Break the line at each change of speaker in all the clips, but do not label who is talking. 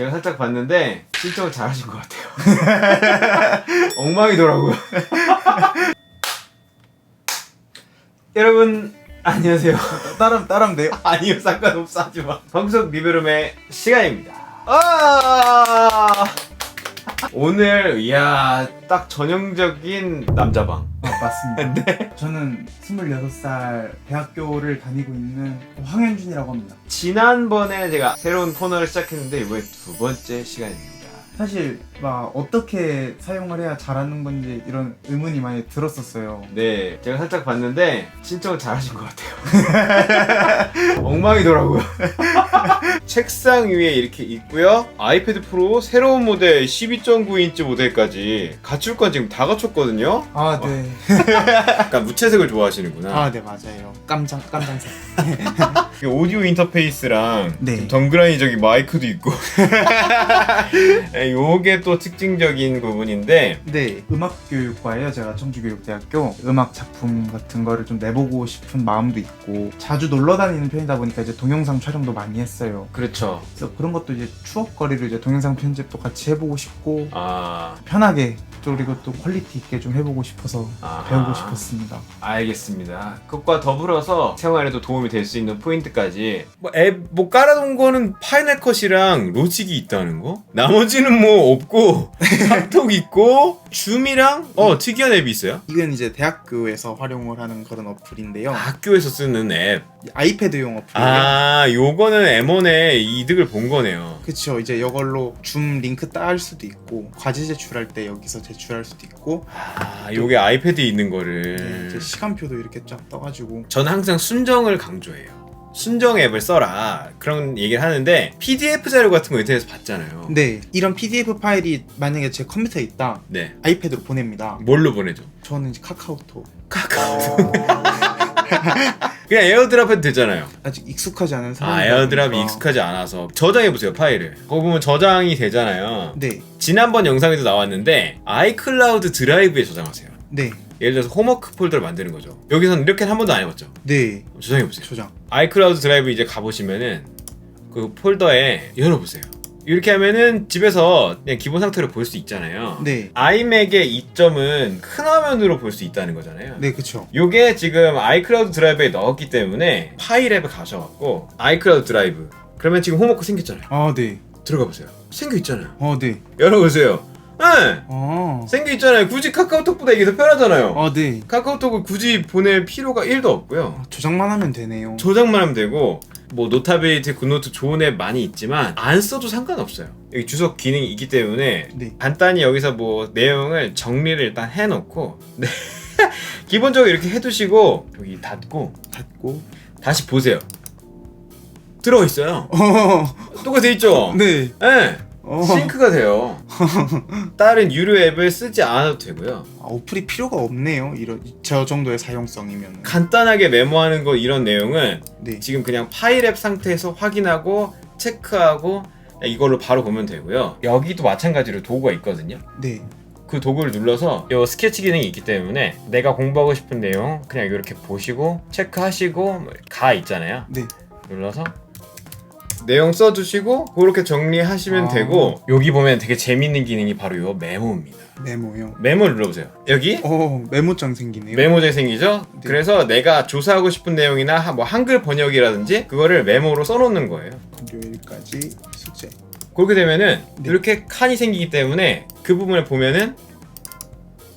제가 살짝 봤는데 신청을 잘하신 것 같아요. 엉망이더라고요. 여러분 안녕하세요.
따라 따라면 돼요?
아니요 상관없어 하지 마. 방송 리뷰룸의 시간입니다. 아! 오늘 이야 딱 전형적인 남자방.
아, 맞습니다.
네.
저는 26살 대학교를 다니고 있는 황현준이라고 합니다.
지난번에 제가 새로운 코너를 시작했는데 이번에 두 번째 시간입니다.
사실 막 어떻게 사용을 해야 잘하는 건지 이런 의문이 많이 들었었어요.
네, 제가 살짝 봤는데 신청을 잘하신 것 같아요. 엉망이더라고요. 책상 위에 이렇게 있고요. 아이패드 프로 새로운 모델 12.9인치 모델까지 갖출 건 지금 다 갖췄거든요.
아, 네.
약간 무채색을 좋아하시는구나.
아, 네, 맞아요. 깜장 깜장색.
이게 오디오 인터페이스랑
네.
좀 덩그라니 저기 마이크도 있고. 네, 요게 또 특징적인 부분인데
네, 음악 교육과예요. 제가 청주교육대학교 음악 작품 같은 거를 좀 내보고 싶은 마음도 있고 자주 놀러 다니는 편이다 보니까 이제 동영상 촬영도 많이 했어요.
그렇죠.
그래서 그런 것도 이제 추억거리를 이제 동영상 편집도 같이 해보고 싶고
아,
편하게 또 그리고 또 퀄리티 있게 좀 해보고 싶어서
아하.
배우고 싶었습니다.
알겠습니다. 그것과 더불어서 생활에도 도움이 될 수 있는 포인트까지 뭐 앱 뭐 깔아놓은 거는 파이널 컷이랑 로직이 있다는 거? 나머지는 뭐 없고 카톡 있고 줌이랑 어 특이한 앱이 있어요.
이건 이제 대학교에서 활용을 하는 그런 어플인데요.
학교에서 쓰는 앱.
아이패드용 어플이에요.
아 요거는 M1의 이득을 본 거네요.
그쵸 이제 이걸로 줌 링크 딸 수도 있고 과제 제출할 때 여기서 제출할 수도 있고
아 요게 아이패드에 있는 거를
네, 이제 시간표도 이렇게 쫙 떠가지고
저는 항상 순정을 강조해요. 순정 앱을 써라 그런 얘기를 하는데 PDF 자료 같은 거 인터넷에서 봤잖아요.
네 이런 PDF 파일이 만약에 제 컴퓨터에 있다
네.
아이패드로 보냅니다.
뭘로 보내죠?
저는 이제 카카오톡
카카오. 그냥 에어드랍 해도 되잖아요.
아직 익숙하지 않은 사람.
아 에어드랍이 익숙하지 않아서 저장해 보세요 파일을. 거기 보면 저장이 되잖아요.
네,
지난번 영상에도 나왔는데 아이클라우드 드라이브에 저장하세요.
네,
예를 들어서 홈워크 폴더를 만드는 거죠. 여기서는 이렇게는 한 번도 안 해봤죠.
네
저장해 보세요.
저장.
아이클라우드 드라이브 이제 가보시면은 그 폴더에 열어보세요. 이렇게 하면은 집에서 그냥 기본 상태로 볼 수 있잖아요.
네,
아이맥의 이점은 큰 화면으로 볼 수 있다는 거잖아요.
네 그쵸.
요게 지금 아이클라우드 드라이브에 넣었기 때문에 파일 앱을 가져왔고 아이클라우드 드라이브 그러면 지금 홈워크 생겼잖아요.
아 네,
들어가 보세요. 생겨 있잖아요.
어 네,
열어보세요. 네,
아,
생겨 있잖아요. 굳이 카카오톡보다 이게 더 편하잖아요.
아 네.
카카오톡을 굳이 보낼 필요가 1도 없고요.
아, 저장만 하면 되네요.
저장만 하면 되고 뭐 노타베이트, 굿노트 좋은 앱 많이 있지만 안 써도 상관없어요. 여기 주석 기능이 있기 때문에
네.
간단히 여기서 뭐 내용을 정리를 일단 해놓고 네. 기본적으로 이렇게 해두시고 여기 닫고
닫고.
다시 보세요. 들어 있어요.
어,
똑같이 돼 있죠.
네.
네.
어.
싱크가 돼요. 다른 유료 앱을 쓰지 않아도 되고요.
아, 어플이 필요가 없네요. 이런 저 정도의 사용성이면.
간단하게 메모하는 거 이런 내용은
네.
지금 그냥 파일 앱 상태에서 확인하고 체크하고 이걸로 바로 보면 되고요. 여기도 마찬가지로 도구가 있거든요.
네.
그 도구를 눌러서 이 스케치 기능이 있기 때문에 내가 공부하고 싶은 내용 그냥 이렇게 보시고 체크하시고 뭐가 있잖아요.
네.
눌러서 내용 써두시고 그렇게 정리하시면
아.
되고 여기 보면 되게 재밌는 기능이 바로 이 메모입니다.
메모요.
메모 눌러보세요. 여기
어, 메모장 생기네요.
메모제 생기죠?
네.
그래서 내가 조사하고 싶은 내용이나 하- 뭐 한글 번역이라든지 그거를 메모로 써놓는 거예요.
금요일까지 숙제.
그렇게 되면은
네.
이렇게 칸이 생기기 때문에 그 부분을 보면은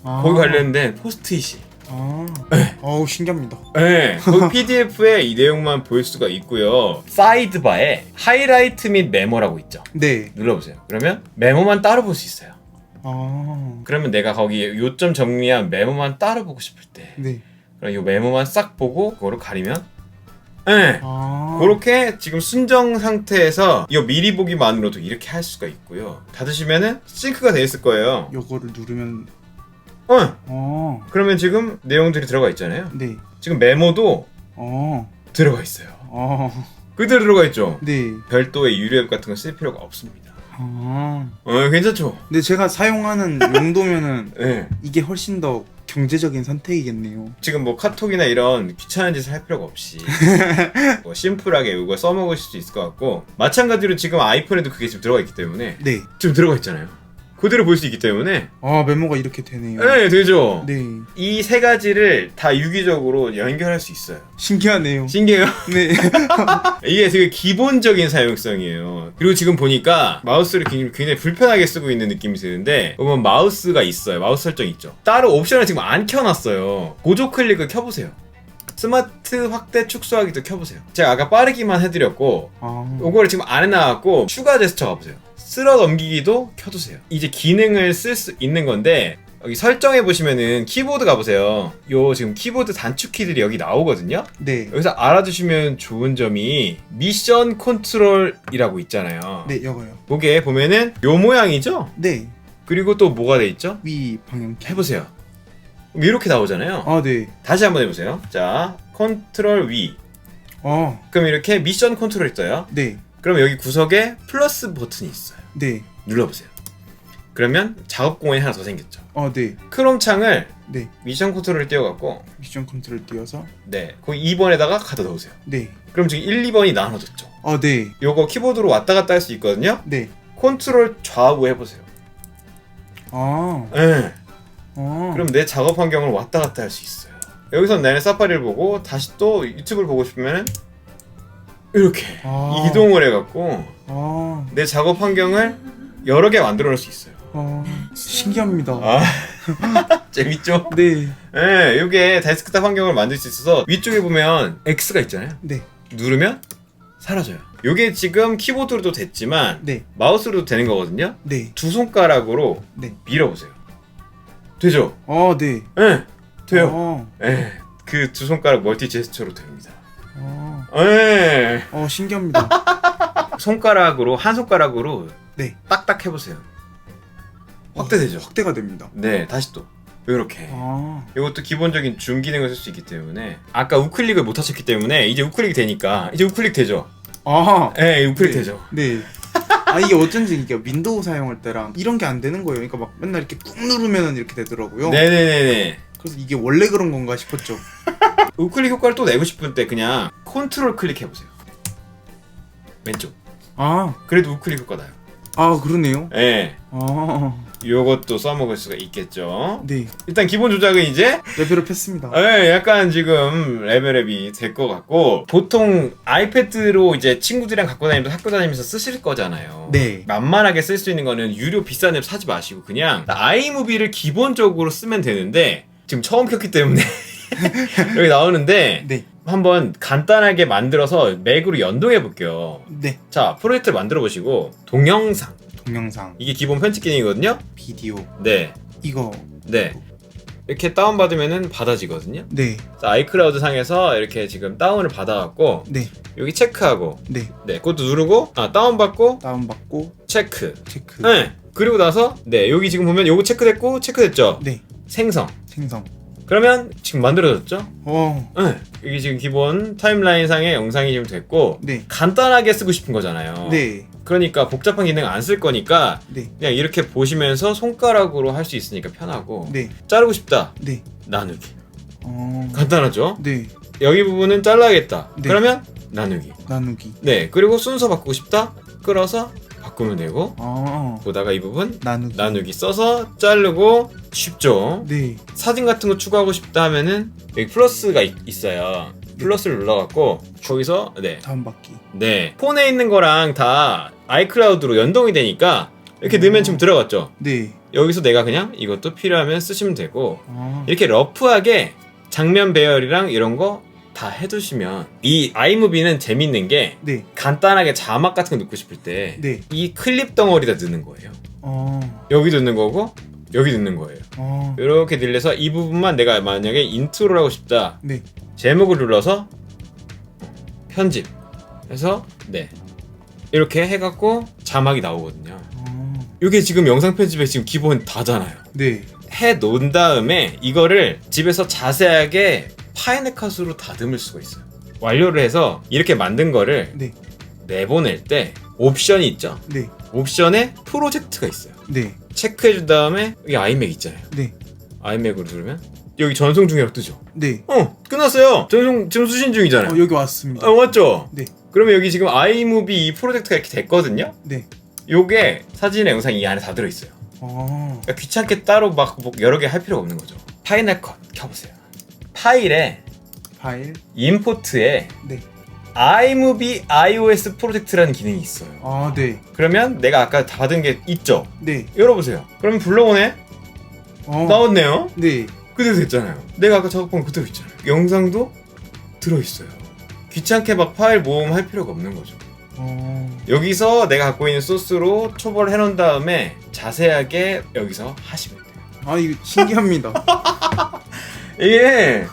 아.
거기 관련된 포스트잇이
아.
네.
어우, 신기합니다.
네, 그 PDF에 이 내용만 볼 수가 있고요. 사이드바에 하이라이트 및 메모라고 있죠.
네.
눌러보세요. 그러면 메모만 따로 볼 수 있어요.
아.
그러면 내가 거기 요점 정리한 메모만 따로 보고 싶을 때
네.
그럼 이 메모만 싹 보고 그거를 가리면 네.
아.
그렇게 지금 순정 상태에서 이 미리 보기만으로도 이렇게 할 수가 있고요. 닫으시면은 싱크가 돼 있을 거예요.
요거를 누르면
어,
어.
그러면 지금 내용들이 들어가 있잖아요.
네.
지금 메모도
어.
들어가 있어요.
어.
그대로 들어가 있죠.
네.
별도의 유료 앱 같은 거 쓸 필요가 없습니다.
아.
어, 괜찮죠?
근데 제가 사용하는 용도면은
네.
이게 훨씬 더 경제적인 선택이겠네요.
지금 뭐 카톡이나 이런 귀찮은 짓을 할 필요가 없이 뭐 심플하게 이거 써먹으실 수 있을 것 같고 마찬가지로 지금 아이폰에도 그게 지금 들어가 있기 때문에
네.
지금 들어가 있잖아요. 그대로 볼 수 있기 때문에
아 메모가 이렇게 되네요.
네 되죠.
네.
이 세 가지를 다 유기적으로 연결할 수 있어요.
신기하네요.
신기해요.
네.
이게 되게 기본적인 사용성이에요. 그리고 지금 보니까 마우스를 굉장히, 굉장히 불편하게 쓰고 있는 느낌이 드는데 보면 마우스가 있어요. 마우스 설정 있죠. 따로 옵션을 지금 안 켜놨어요. 보조 클릭을 켜보세요. 스마트 확대 축소하기도 켜보세요. 제가 아까 빠르기만 해드렸고
아.
이거를 지금 안 해놔갖고 추가 제스처 가보세요. 쓸어 넘기기도 켜두세요. 이제 기능을 쓸 수 있는 건데 여기 설정해 보시면은 키보드 가보세요. 요 지금 키보드 단축 키들이 여기 나오거든요.
네.
여기서 알아두시면 좋은 점이 미션 컨트롤이라고 있잖아요.
네, 여거요.
그게 보면은 요 모양이죠?
네.
그리고 또 뭐가 돼 있죠?
위 방향 키.
해보세요. 그럼 이렇게 나오잖아요.
아, 네.
다시 한번 해보세요. 자, 컨트롤 위.
아,
그럼 이렇게 미션 컨트롤 있어요.
네.
그럼 여기 구석에 플러스 버튼이 있어요.
네.
눌러보세요. 그러면 작업 공간이 하나 더 생겼죠.
아, 네.
크롬 창을
네.
미션 컨트롤을 띄워갖고
미션 컨트롤 띄어서
네, 그 2번에다가 갖다 넣으세요.
네.
그럼 지금 1, 2번이 나눠졌죠.
아, 네.
요거 키보드로 왔다 갔다 할 수 있거든요.
네.
컨트롤 좌우 해보세요.
아.
예.
아.
그럼 내 작업 환경을 왔다 갔다 할 수 있어요. 여기서 나는 사파리를 보고 다시 또 유튜브를 보고 싶으면 이렇게
아.
이동을 해갖고
아.
내 작업 환경을 여러 개 만들어 놓을 수 있어요.
아. 신기합니다.
아 재밌죠?
네.
예, 이게 데스크탑 환경을 만들 수 있어서 위쪽에 보면 X가 있잖아요.
네.
누르면 사라져요. 이게 지금 키보드로도 됐지만
네.
마우스로도 되는 거거든요.
네.
두 손가락으로
네.
밀어보세요. 되죠?
아, 네.
예, 돼요.
아.
예, 그 두 손가락 멀티 제스처로 됩니다.
아.
예,
어, 신기합니다.
손가락으로 한 손가락으로
네.
딱딱 해보세요. 확대되죠?
확대가 됩니다.
네, 다시 또 이렇게.
아.
이것도 기본적인 줌 기능을 쓸 수 있기 때문에 아까 우클릭을 못 하셨기 때문에 이제 우클릭 되니까 이제 우클릭 되죠.
아.
예, 우클릭
네.
되죠.
네. 아 이게 어쩐지 이게 윈도우 사용할 때랑 이런 게 안 되는 거예요. 그러니까 막 맨날 이렇게 꾹 누르면은 이렇게 되더라고요.
네네네네.
그래서 이게 원래 그런 건가 싶었죠.
우클릭 효과를 또 내고 싶을 때 그냥 컨트롤 클릭해 보세요. 왼쪽.
아,
그래도 우클릭 효과 나요.
아 그러네요.
예.
아,
요것도 써먹을 수가 있겠죠.
네
일단 기본 조작은 이제
레벨업 했습니다.
예, 약간 지금 레벨업이 될 것 같고 보통 아이패드로 이제 친구들이랑 갖고 다니면서 학교 다니면서 쓰실 거잖아요.
네.
만만하게 쓸 수 있는 거는 유료 비싼 앱 사지 마시고 그냥 아이무비를 기본적으로 쓰면 되는데 지금 처음 켰기 때문에 여기 나오는데
네,
한번 간단하게 만들어서 맥으로 연동해 볼게요.
네.
자, 프로젝트를 만들어 보시고 동영상
동영상,
이게 기본 편집 기능이거든요.
비디오
네,
이거
네. 이렇게 다운 받으면은 받아지거든요.
네,
자, 아이클라우드 상에서 이렇게 지금 다운을 받아갖고
네,
여기 체크하고
네.
네, 그것도 누르고 아 다운 받고
다운 받고
체크.
체크.
네. 그리고 나서 네 여기 지금 보면 요거 체크됐고 체크됐죠.
네,
생성.
생성.
그러면 지금 만들어졌죠.
어,
네. 여기 지금 기본 타임라인 상에 영상이 지금 됐고
네,
간단하게 쓰고 싶은 거잖아요.
네,
그러니까 복잡한 기능 안 쓸 거니까
네,
그냥 이렇게 보시면서 손가락으로 할 수 있으니까 편하고
네,
자르고 싶다
네.
나누기
어,
간단하죠
네.
여기 부분은 잘라야겠다
네.
그러면 나누기
나누기.
네 그리고 순서 바꾸고 싶다 끌어서 바꾸면 되고
아,
보다가 이 부분
나누기.
나누기 써서 자르고 쉽죠
네,
사진 같은 거 추가하고 싶다 하면은 여기 플러스가 있, 있어요 플러스를 눌러갖고 거기서 네
다운 받기.
네. 폰에 있는 거랑 다 아이클라우드로 연동이 되니까 이렇게
음.
넣으면 지금 들어갔죠.
네.
여기서 내가 그냥 이것도 필요하면 쓰시면 되고
아,
이렇게 러프하게 장면 배열이랑 이런 거 다 해두시면 이 아이무비는 재밌는 게
네,
간단하게 자막 같은 거 넣고 싶을 때 이
네.
클립 덩어리다 넣는 거예요.
어,
여기 넣는 거고 여기 넣는 거예요.
어,
이렇게 늘려서 이 부분만 내가 만약에 인트로를 하고 싶다.
네.
제목을 눌러서 편집 해서 네 이렇게 해갖고 자막이 나오거든요.
어,
이게 지금 영상 편집의 지금 기본 다잖아요.
네.
해 놓은 다음에 이거를 집에서 자세하게 파이널 컷으로 다듬을 수가 있어요. 완료를 해서 이렇게 만든 거를
네,
내보낼 때 옵션이 있죠.
네,
옵션에 프로젝트가 있어요.
네,
체크해 준 다음에 여기 아이맥 있잖아요.
네.
아이맥으로 누르면 여기 전송 중이라고 뜨죠.
네.
어 끝났어요. 전송 지금 수신 중이잖아요.
어, 여기 왔습니다.
어 맞죠?
네.
그러면 여기 지금 아이무비 이 프로젝트가 이렇게 됐거든요.
네.
요게 사진이나 영상이 이 안에 다 들어있어요.
어.
그러니까 귀찮게 따로 막뭐 여러 개 할 필요가 없는 거죠. 파이널 컷 켜보세요. 파일에
파일.
임포트에
네.
iMovie iOS 프로젝트라는 기능이 있어요.
아, 네.
그러면 내가 아까 다 받은 게 있죠.
네.
열어보세요. 그러면 불러오네.
어.
나왔네요.
네.
그대로 됐잖아요. 내가 아까 작업한 거 그대로 있잖아요. 영상도 들어있어요. 귀찮게 막 파일 모음할 필요가 없는 거죠.
어.
여기서 내가 갖고 있는 소스로 초벌 해놓은 다음에 자세하게 여기서 하시면 돼요.
아, 이거 신기합니다.
이게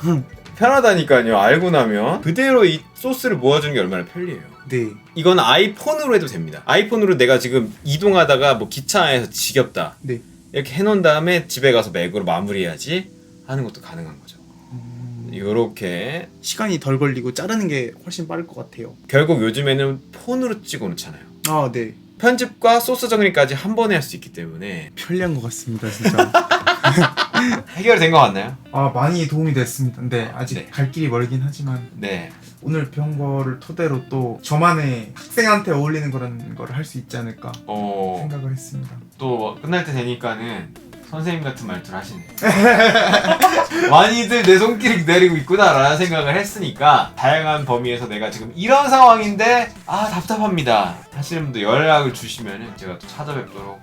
편하다니까요. 알고 나면 그대로 이 소스를 모아주는 게 얼마나 편리해요.
네.
이건 아이폰으로 해도 됩니다. 아이폰으로 내가 지금 이동하다가 뭐 기차 안에서 지겹다.
네.
이렇게 해놓은 다음에 집에 가서 맥으로 마무리해야지 하는 것도 가능한 거죠.
음.
이렇게
시간이 덜 걸리고 자르는 게 훨씬 빠를 것 같아요.
결국 요즘에는 폰으로 찍어 놓잖아요.
아, 네.
편집과 소스 정리까지 한 번에 할 수 있기 때문에
편리한 것 같습니다, 진짜.
해결된 것 같나요?
아, 많이 도움이 됐습니다. 근데 아직
네.
갈 길이 멀긴 하지만
네.
오늘 배운 거를 토대로 또 저만의 학생한테 어울리는 그런 거를 할 수 있지 않을까
어,
생각을 했습니다.
또 끝날 때 되니까는 선생님 같은 말투를 하시네. 많이들 내 손길을 기다리고 있구나라는 생각을 했으니까 다양한 범위에서 내가 지금 이런 상황인데 아 답답합니다 하시는 분들 연락을 주시면 제가 또 찾아뵙도록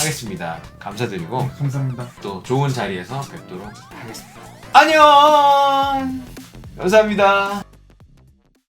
하겠습니다. 감사드리고
감사합니다.
또 좋은 자리에서 뵙도록 하겠습니다. 안녕! 감사합니다.